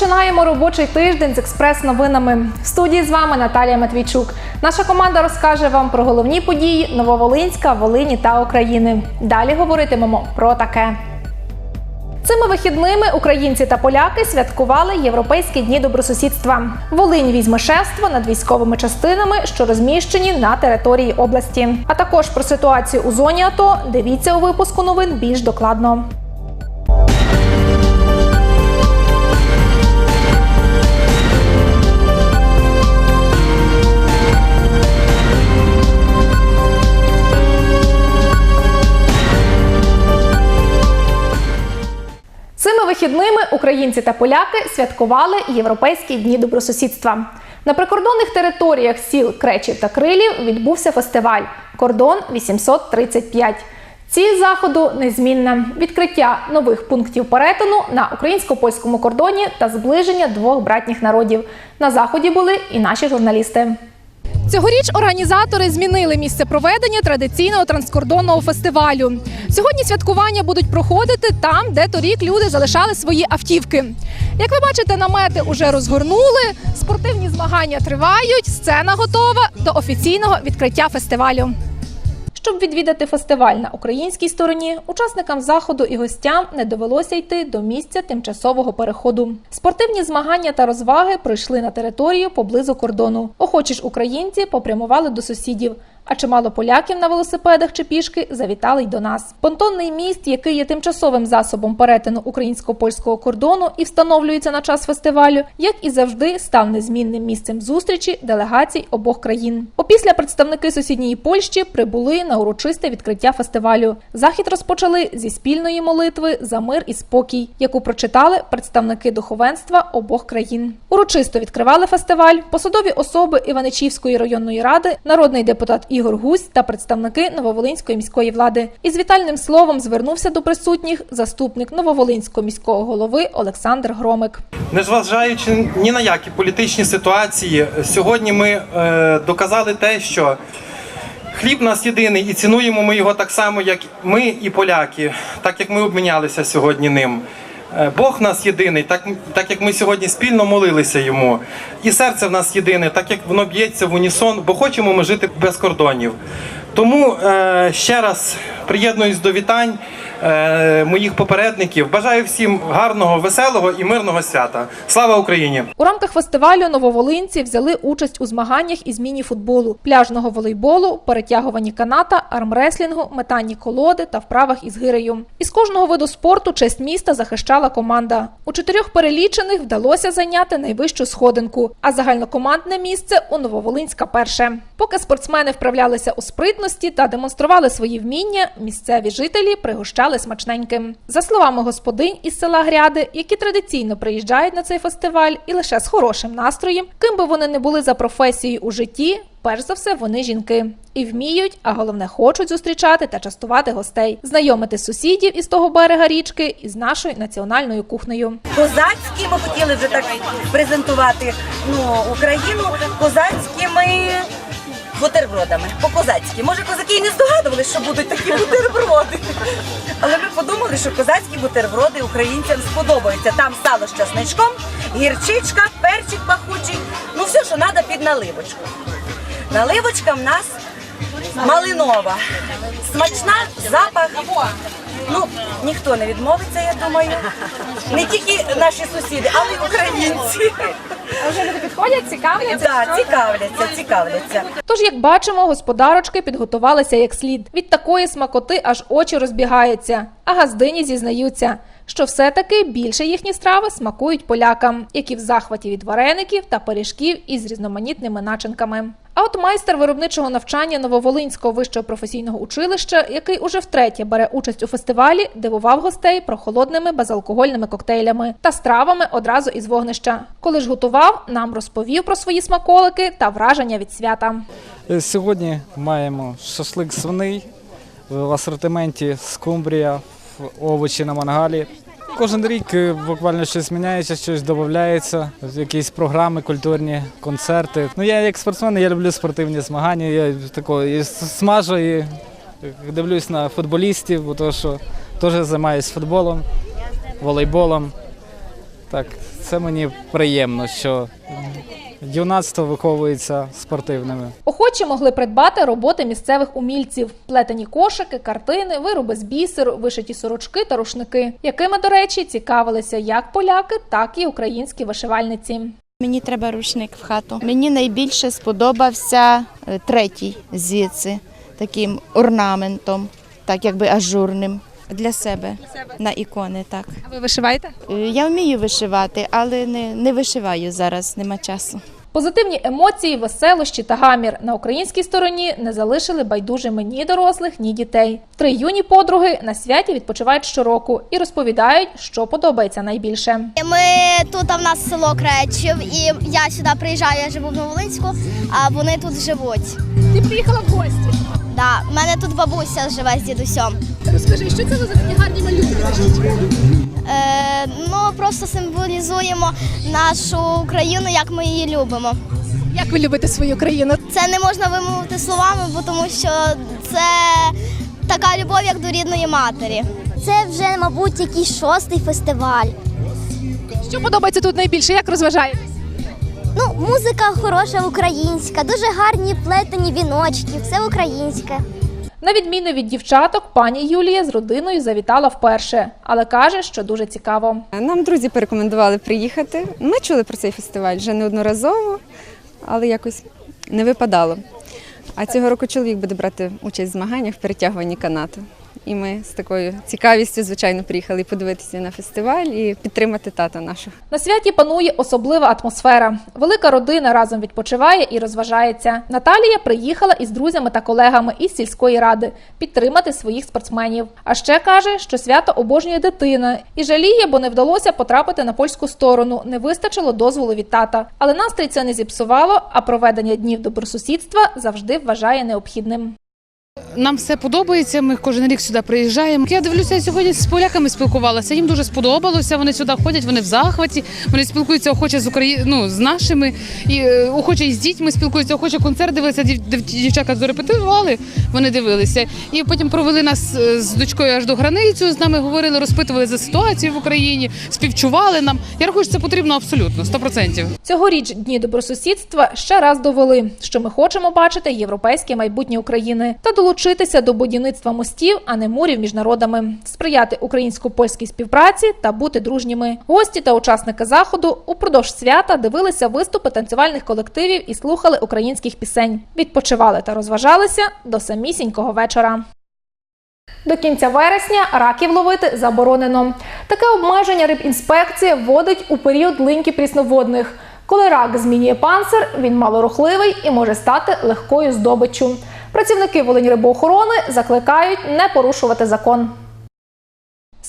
починаємо робочий тиждень з експрес-новинами. В студії з вами Наталія Матвійчук. Наша команда розкаже вам про головні події Нововолинська, Волині та України. Далі говоритимемо про таке. Цими вихідними українці та поляки святкували європейські дні добросусідства. Волинь візьме шефство над військовими частинами, що розміщені на території області. А також про ситуацію у зоні АТО дивіться у випуску новин більш докладно. Вихідними українці та поляки святкували європейські дні добросусідства. На прикордонних територіях сіл Кречів та Крилів відбувся фестиваль Кордон 835. Ціль заходу незмінна відкриття нових пунктів перетину на українсько-польському кордоні та зближення двох братніх народів. На заході були і наші журналісти. Цьогоріч організатори змінили місце проведення традиційного транскордонного фестивалю. Сьогодні святкування будуть проходити там, де торік люди залишали свої автівки. Як ви бачите, намети уже розгорнули, спортивні змагання тривають, сцена готова до офіційного відкриття фестивалю. Щоб відвідати фестиваль на українській стороні, учасникам заходу і гостям не довелося йти до місця тимчасового переходу. Спортивні змагання та розваги пройшли на територію поблизу кордону. Охочі ж українці попрямували до сусідів. А чимало поляків на велосипедах чи пішки завітали й до нас. Понтонний міст, який є тимчасовим засобом перетину українсько-польського кордону і встановлюється на час фестивалю, як і завжди, став незмінним місцем зустрічі делегацій обох країн. Опісля представники сусідньої Польщі прибули на урочисте відкриття фестивалю. Захід розпочали зі спільної молитви за мир і спокій, яку прочитали представники духовенства обох країн. Урочисто відкривали фестиваль посадові особи Іваничівської районної ради, народний депутат Ігор Гусь та представники Нововолинської міської влади. Із вітальним словом звернувся до присутніх заступник Нововолинського міського голови Олександр Громик. Незважаючи ні на які політичні ситуації, сьогодні ми е, доказали те, що хліб нас єдиний і цінуємо ми його так само, як ми і поляки, так як ми обмінялися сьогодні ним. Е, Бог нас єдиний, так, так як ми сьогодні спільно молилися йому. І серце в нас єдине, так як воно б'ється в унісон, бо хочемо ми жити без кордонів. Тому е, ще раз приєднуюсь до вітань е, моїх попередників. Бажаю всім гарного, веселого і мирного свята. Слава Україні! У рамках фестивалю нововолинці взяли участь у змаганнях із міні-футболу, пляжного волейболу, перетягуванні каната, армреслінгу, метанні колоди та вправах із гирею. Із кожного виду спорту честь міста захищала команда. У чотирьох перелічених вдалося зайняти найвищу сходинку, а загальнокомандне місце у Нововолинська перше. Поки спортсмени вправлялися у спритності та демонстрували свої вміння, місцеві жителі пригощали смачненьким. За словами господинь із села Гряди, які традиційно приїжджають на цей фестиваль і лише з хорошим настроєм, ким би вони не були за професією у житті. Перш за все, вони жінки і вміють, а головне хочуть зустрічати та частувати гостей, знайомити сусідів із того берега річки із нашою національною кухнею. козацькі. Ми хотіли вже так презентувати ну, Україну козацькими бутербродами. По-козацьки. Може, козаки і не здогадувалися, що будуть такі бутерброди. Але ми подумали, що козацькі бутерброди українцям сподобаються. Там сало з часничком, гірчичка, перчик пахучий. Ну все, що треба під наливочку. Наливочка в нас малинова. Смачна, запах. Ну, ніхто не відмовиться, я думаю. Не тільки наші сусіди, але й українці. А вже люди підходять, цікавляться. Так, цікавляться, цікавляться. Тож, як бачимо, господарочки підготувалися як слід. Від такої смакоти аж очі розбігаються, а газдині зізнаються, що все-таки більше їхні страви смакують полякам, які в захваті від вареників та пиріжків із різноманітними начинками. А от майстер виробничого навчання Нововолинського вищого професійного училища, який уже втретє бере участь у фестивалі, дивував гостей прохолодними безалкогольними коктейлями та стравами одразу із вогнища. Коли ж готував, нам розповів про свої смаколики та враження від свята. Е, Сьогодні маємо шашлик свиний в асортименті скумбрія, овочі на мангалі. Кожен рік е, буквально щось міняється, щось додається, якісь програми, культурні концерти. Ну я як спортсмен, я люблю спортивні змагання. Я тако і смажу, і дивлюсь на футболістів, бо то, що теж займаюся футболом, волейболом. Так, це мені приємно, що юнацтво виховується спортивними. Охочі могли придбати роботи місцевих умільців: плетені кошики, картини, вироби з бісеру, вишиті сорочки та рушники, якими, до речі, цікавилися як поляки, так і українські вишивальниці. Мені треба рушник в хату. Мені найбільше сподобався е, третій звідси, таким орнаментом, так якби ажурним. Для себе на ікони, так. А ви вишиваєте? Е, Я вмію вишивати, але не, не вишиваю зараз, нема часу. Позитивні емоції, веселощі та гамір на українській стороні не залишили байдужими ні дорослих, ні дітей. Три юні подруги на святі відпочивають щороку і розповідають, що подобається найбільше. Ми тут а в нас село Кречів, і я сюди приїжджаю, я живу в Новолинську, а вони тут живуть. Ти приїхала в гості. Да, в мене тут бабуся живе з дідусем. Розкажи, що це за такі гарні малюнки? Е, ну просто символізуємо нашу Україну, як ми її любимо. Як ви любите свою країну? Це не можна вимовити словами, бо тому що це така любов, як до рідної матері. Це вже, мабуть, якийсь шостий фестиваль. Що подобається тут найбільше? Як розважаєтесь? Ну, музика хороша українська, дуже гарні плетені віночки, все українське. На відміну від дівчаток, пані Юлія з родиною завітала вперше, але каже, що дуже цікаво. Нам друзі порекомендували приїхати. Ми чули про цей фестиваль вже неодноразово, але якось не випадало. А цього року чоловік буде брати участь в змаганнях в перетягуванні канату. І ми з такою цікавістю, звичайно, приїхали подивитися на фестиваль і підтримати тата нашого. На святі панує особлива атмосфера. Велика родина разом відпочиває і розважається. Наталія приїхала із друзями та колегами із сільської ради підтримати своїх спортсменів. А ще каже, що свято обожнює дитина і жаліє, бо не вдалося потрапити на польську сторону. Не вистачило дозволу від тата. Але настрій це не зіпсувало. А проведення днів добросусідства завжди вважає необхідним. Нам все подобається. Ми кожен рік сюди приїжджаємо. Я дивлюся, я сьогодні з поляками спілкувалася. Їм дуже сподобалося. Вони сюди ходять, вони в захваті. Вони спілкуються охоче з Украї... ну, з нашими і е, охоче із дітьми спілкуються, охоче концерт дивилися. Дів... дів- Дівчата зарепетували, вони дивилися. І потім провели нас е, з дочкою аж до границю. З нами говорили, розпитували за ситуацію в Україні, співчували нам. Я рахую, що це потрібно абсолютно 100%. Цьогоріч дні добросусідства ще раз довели, що ми хочемо бачити європейське майбутнє України та долучитися до будівництва мостів, а не мурів між народами, сприяти українсько-польській співпраці та бути дружніми. Гості та учасники заходу упродовж свята дивилися виступи танцювальних колективів і слухали українських пісень, відпочивали та розважалися до самісінького вечора. До кінця вересня раків ловити заборонено. Таке обмеження рибінспекція вводить у період линьки прісноводних. Коли рак змінює панцир, він малорухливий і може стати легкою здобиччю. Працівники Волинь рибоохорони закликають не порушувати закон.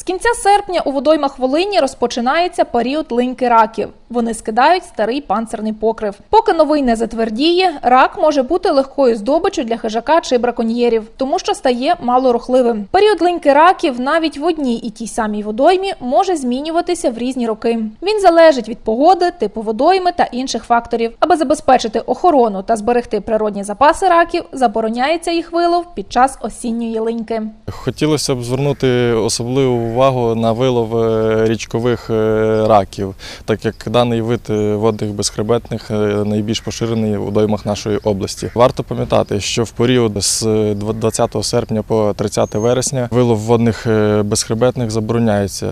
З кінця серпня у водоймах Волині розпочинається період линьки раків. Вони скидають старий панцирний покрив. Поки новий не затвердіє, рак може бути легкою здобиччю для хижака чи браконьєрів, тому що стає малорухливим. Період линьки раків навіть в одній і тій самій водоймі може змінюватися в різні роки. Він залежить від погоди, типу водойми та інших факторів. Аби забезпечити охорону та зберегти природні запаси раків, забороняється їх вилов під час осінньої линьки. Хотілося б звернути особливу увагу на вилов е, річкових е, раків, так як даний вид е, водних безхребетних найбільш поширений у доймах нашої області. Варто пам'ятати, що в період з 20 серпня по 30 вересня вилов водних безхребетних забороняється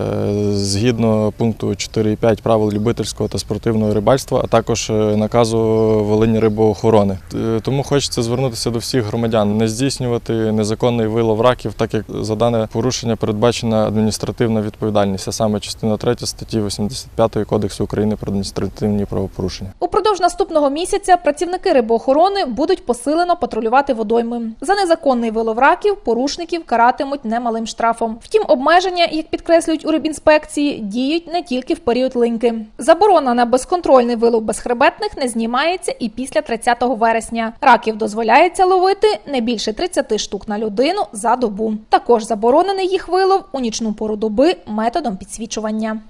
згідно пункту 4.5 правил любительського та спортивного рибальства, а також наказу Волині рибоохорони. Тому хочеться звернутися до всіх громадян, не здійснювати незаконний вилов раків, так як за дане порушення передбачена адміністративна відповідальність, а саме частина 3 статті 85 Кодексу України про адміністративні правопорушення. Упродовж наступного місяця працівники рибоохорони будуть посилено патрулювати водойми. За незаконний вилов раків порушників каратимуть немалим штрафом. Втім, обмеження, як підкреслюють у рибінспекції, діють не тільки в період линьки. Заборона на безконтрольний вилов безхребетних не знімається і після 30 вересня. Раків дозволяється ловити не більше 30 штук на людину за добу. Також заборонений їх вилов у нічну пору доби методом підсвічування.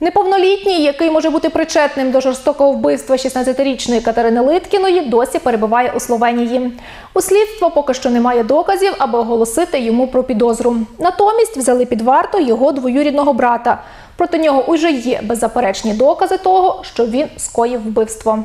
Неповнолітній, який може бути причетним до жорстокого вбивства 16-річної Катерини Литкіної, досі перебуває у Словенії. У слідства поки що немає доказів, аби оголосити йому про підозру. Натомість взяли під варту його двоюрідного брата. Проти нього уже є беззаперечні докази того, що він скоїв вбивство.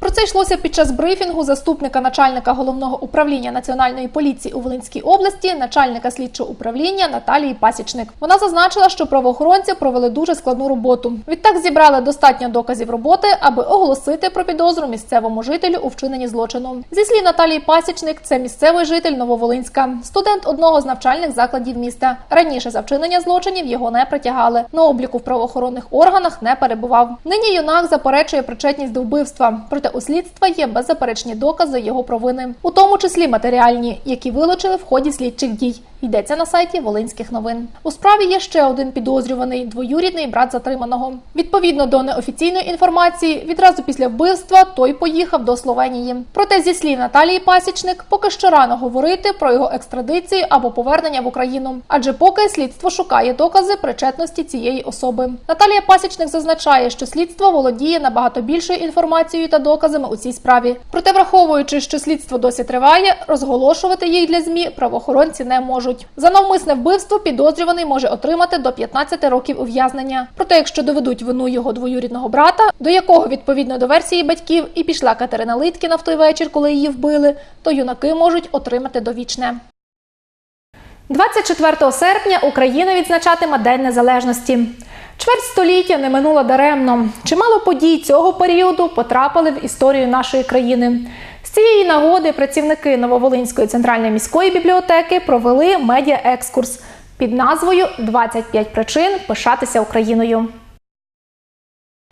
Про це йшлося під час брифінгу заступника начальника головного управління національної поліції у Волинській області, начальника слідчого управління Наталії Пасічник. Вона зазначила, що правоохоронці провели дуже складну роботу. Відтак зібрали достатньо доказів роботи, аби оголосити про підозру місцевому жителю у вчиненні злочину. Зі слів Наталії Пасічник, це місцевий житель Нововолинська, студент одного з навчальних закладів міста. Раніше за вчинення злочинів його не притягали. На обліку в правоохоронних органах не перебував. Нині юнак заперечує причетність до вбивства. Проте у слідства є беззаперечні докази його провини, у тому числі матеріальні, які вилучили в ході слідчих дій. Йдеться на сайті Волинських новин. У справі є ще один підозрюваний двоюрідний брат затриманого. Відповідно до неофіційної інформації, відразу після вбивства той поїхав до Словенії. Проте, зі слів Наталії Пасічник, поки що рано говорити про його екстрадицію або повернення в Україну, адже поки слідство шукає докази причетності цієї особи. Наталія Пасічник зазначає, що слідство володіє набагато більшою інформацією та доказами у цій справі. Проте, враховуючи, що слідство досі триває, розголошувати їх для змі правоохоронці не можуть. За навмисне вбивство підозрюваний може отримати до 15 років ув'язнення. Проте, якщо доведуть вину його двоюрідного брата, до якого відповідно до версії батьків і пішла Катерина Литкіна в той вечір, коли її вбили, то юнаки можуть отримати довічне. 24 серпня Україна відзначатиме День Незалежності. Чверть століття не минуло даремно. Чимало подій цього періоду потрапили в історію нашої країни. З цієї нагоди працівники Нововолинської центральної міської бібліотеки провели медіаекскурс під назвою «25 причин пишатися Україною.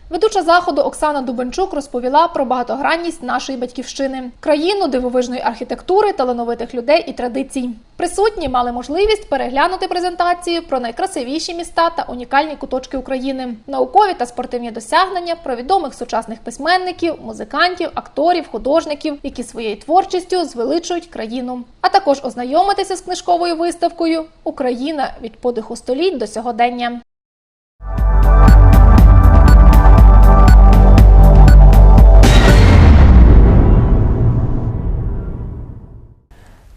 Ведуча заходу Оксана Дубенчук розповіла про багатогранність нашої батьківщини, країну дивовижної архітектури, талановитих людей і традицій. Присутні мали можливість переглянути презентацію про найкрасивіші міста та унікальні куточки України, наукові та спортивні досягнення про відомих сучасних письменників, музикантів, акторів, художників, які своєю творчістю звеличують країну, а також ознайомитися з книжковою виставкою Україна від подиху століть до сьогодення.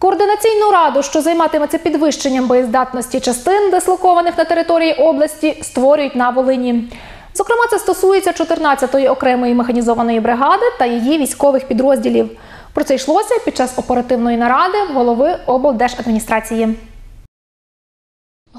Координаційну раду, що займатиметься підвищенням боєздатності частин, дислокованих на території області, створюють на Волині. Зокрема, це стосується 14-ї окремої механізованої бригади та її військових підрозділів. Про це йшлося під час оперативної наради голови облдержадміністрації.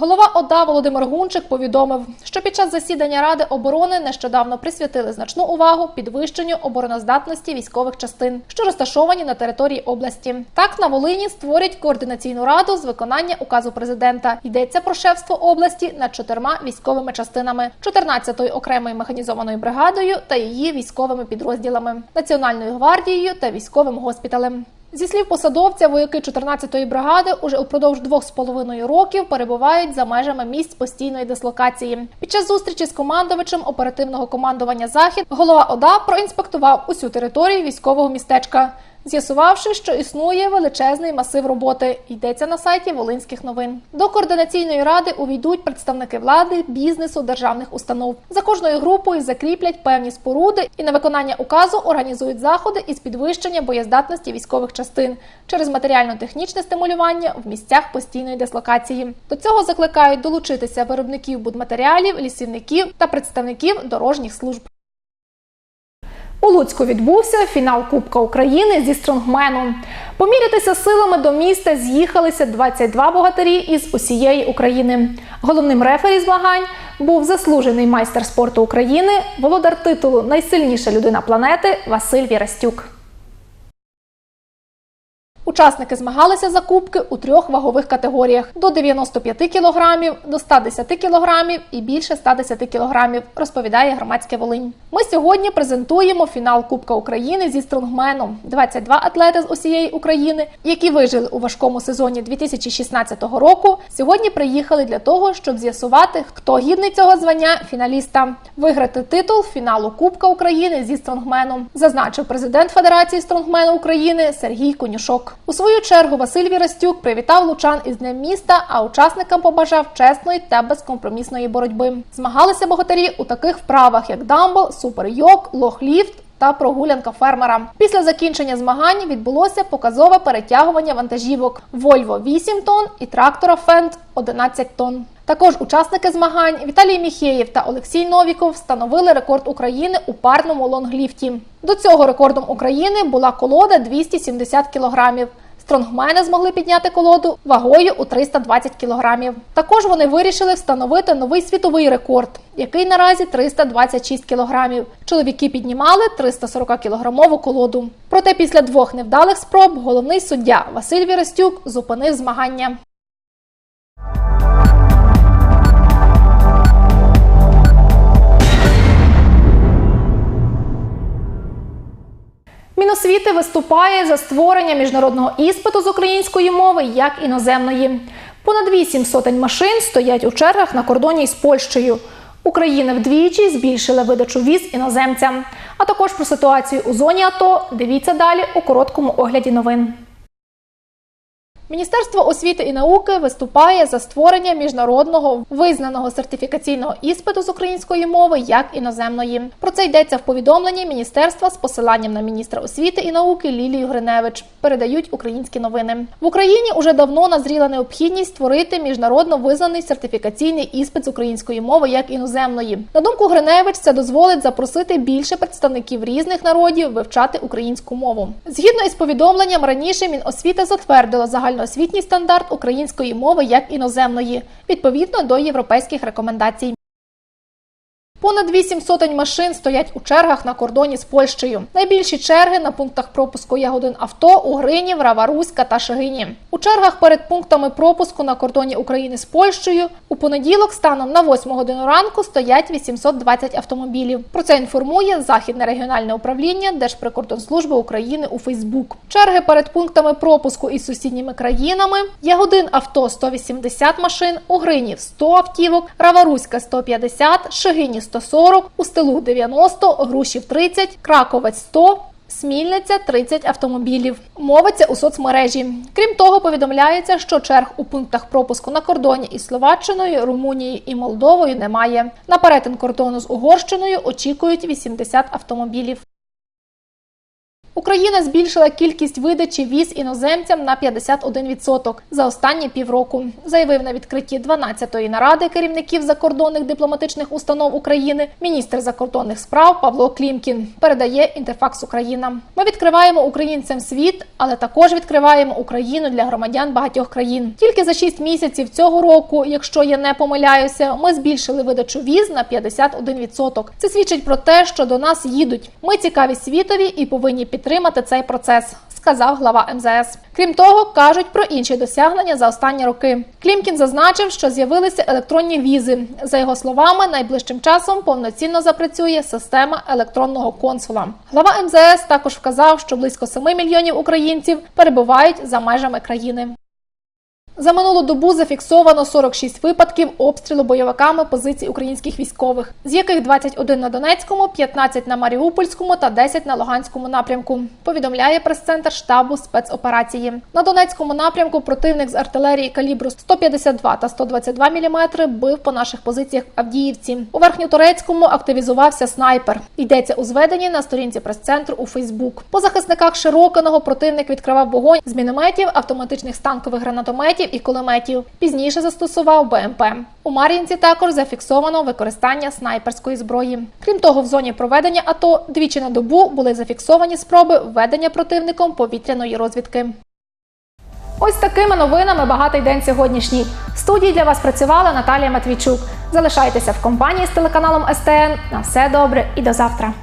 Голова ОДА Володимир Гунчик повідомив, що під час засідання Ради оборони нещодавно присвятили значну увагу підвищенню обороноздатності військових частин, що розташовані на території області. Так на Волині створять координаційну раду з виконання указу президента. Йдеться про шефство області над чотирма військовими частинами: 14-ї окремою механізованою бригадою та її військовими підрозділами, Національною гвардією та військовим госпіталем. Зі слів посадовця, вояки 14-ї бригади уже упродовж двох з половиною років перебувають за межами місць постійної дислокації. Під час зустрічі з командувачем оперативного командування Захід голова ОДА проінспектував усю територію військового містечка. З'ясувавши, що існує величезний масив роботи, йдеться на сайті Волинських новин. До координаційної ради увійдуть представники влади, бізнесу, державних установ. За кожною групою закріплять певні споруди і на виконання указу організують заходи із підвищення боєздатності військових частин через матеріально-технічне стимулювання в місцях постійної дислокації. До цього закликають долучитися виробників будматеріалів, лісівників та представників дорожніх служб. У Луцьку відбувся фінал Кубка України зі стронгменом. Помірятися силами до міста з'їхалися 22 богатирі із усієї України. Головним рефері змагань був заслужений майстер спорту України, володар титулу Найсильніша людина планети Василь Вірастюк. Учасники змагалися за кубки у трьох вагових категоріях: до 95 кг, до 110 кг і більше 110 кг, розповідає громадське Волинь. Ми сьогодні презентуємо фінал Кубка України зі стронгменом. 22 атлети з усієї України, які вижили у важкому сезоні 2016 року. Сьогодні приїхали для того, щоб з'ясувати, хто гідний цього звання фіналіста, виграти титул фіналу Кубка України зі стронгменом, зазначив президент Федерації стронгмену України Сергій Конюшок. У свою чергу Василь Вірастюк привітав лучан із Днем міста, а учасникам побажав чесної та безкомпромісної боротьби. Змагалися богатирі у таких вправах, як дамбл, суперйок, лохліфт. Та прогулянка фермера. Після закінчення змагань відбулося показове перетягування вантажівок Volvo 8 тонн і трактора Fendt 11 тонн. Також учасники змагань Віталій Міхеєв та Олексій Новіков встановили рекорд України у парному лонгліфті. До цього рекордом України була колода 270 кілограмів. Стронгмени змогли підняти колоду вагою у 320 кілограмів. Також вони вирішили встановити новий світовий рекорд, який наразі 326 кілограмів. Чоловіки піднімали 340 кілограмову колоду. Проте після двох невдалих спроб головний суддя Василь Вірастюк зупинив змагання. Міносвіти виступає за створення міжнародного іспиту з української мови як іноземної. Понад вісім сотень машин стоять у чергах на кордоні із Польщею. Україна вдвічі збільшила видачу віз іноземцям. А також про ситуацію у зоні АТО дивіться далі у короткому огляді новин. Міністерство освіти і науки виступає за створення міжнародного визнаного сертифікаційного іспиту з української мови як іноземної. Про це йдеться в повідомленні міністерства з посиланням на міністра освіти і науки Лілію Гриневич. Передають українські новини. В Україні уже давно назріла необхідність створити міжнародно визнаний сертифікаційний іспит з української мови як іноземної. На думку Гриневич, це дозволить запросити більше представників різних народів вивчати українську мову. Згідно із повідомленням, раніше Міносвіта затвердила загальноосвітній стандарт української мови як іноземної відповідно до європейських рекомендацій. Понад вісім сотень машин стоять у чергах на кордоні з Польщею. Найбільші черги на пунктах пропуску Ягодин авто у Грині, Врава-Руська та Шигині. У чергах перед пунктами пропуску на кордоні України з Польщею у понеділок станом на 8 годину ранку стоять 820 автомобілів. Про це інформує Західне регіональне управління Держприкордонслужби України у Фейсбук. Черги перед пунктами пропуску із сусідніми країнами Ягодин авто 180 машин, у Грині 100 автівок, Раваруська 150, Шигині 140, Устилух 90, Грушів 30, Краковець 100, Смільниця 30 автомобілів. Мовиться у соцмережі. Крім того, повідомляється, що черг у пунктах пропуску на кордоні із Словаччиною, Румунією і Молдовою немає. На перетин кордону з Угорщиною очікують 80 автомобілів. Україна збільшила кількість видачі віз іноземцям на 51% за останні півроку, заявив на відкритті 12-ї наради керівників закордонних дипломатичних установ України міністр закордонних справ Павло Клімкін. Передає Інтерфакс Україна. Ми відкриваємо українцям світ, але також відкриваємо Україну для громадян багатьох країн. Тільки за 6 місяців цього року, якщо я не помиляюся, ми збільшили видачу віз на 51%. Це свідчить про те, що до нас їдуть. Ми цікаві світові і повинні підтримати цей процес. Сказав глава МЗС. Крім того, кажуть про інші досягнення за останні роки. Клімкін зазначив, що з'явилися електронні візи. За його словами, найближчим часом повноцінно запрацює система електронного консула. Глава МЗС також вказав, що близько 7 мільйонів українців перебувають за межами країни. За минулу добу зафіксовано 46 випадків обстрілу бойовиками позицій українських військових, з яких 21 на Донецькому, 15 на Маріупольському та 10 на Луганському напрямку. Повідомляє прес-центр штабу спецоперації. На Донецькому напрямку противник з артилерії калібру 152 та 122 мм бив по наших позиціях в Авдіївці. У Верхньоторецькому активізувався снайпер. Йдеться у зведенні на сторінці прес-центру у Фейсбук. По захисниках Широкиного противник відкривав вогонь з мінометів, автоматичних станкових гранатометів і кулеметів. Пізніше застосував БМП. У Мар'їнці також зафіксовано використання снайперської зброї. Крім того, в зоні проведення АТО двічі на добу були зафіксовані спроби введення противником повітряної розвідки. Ось такими новинами багатий день сьогоднішній. В студії для вас працювала Наталія Матвійчук. Залишайтеся в компанії з телеканалом СТН. На все добре і до завтра.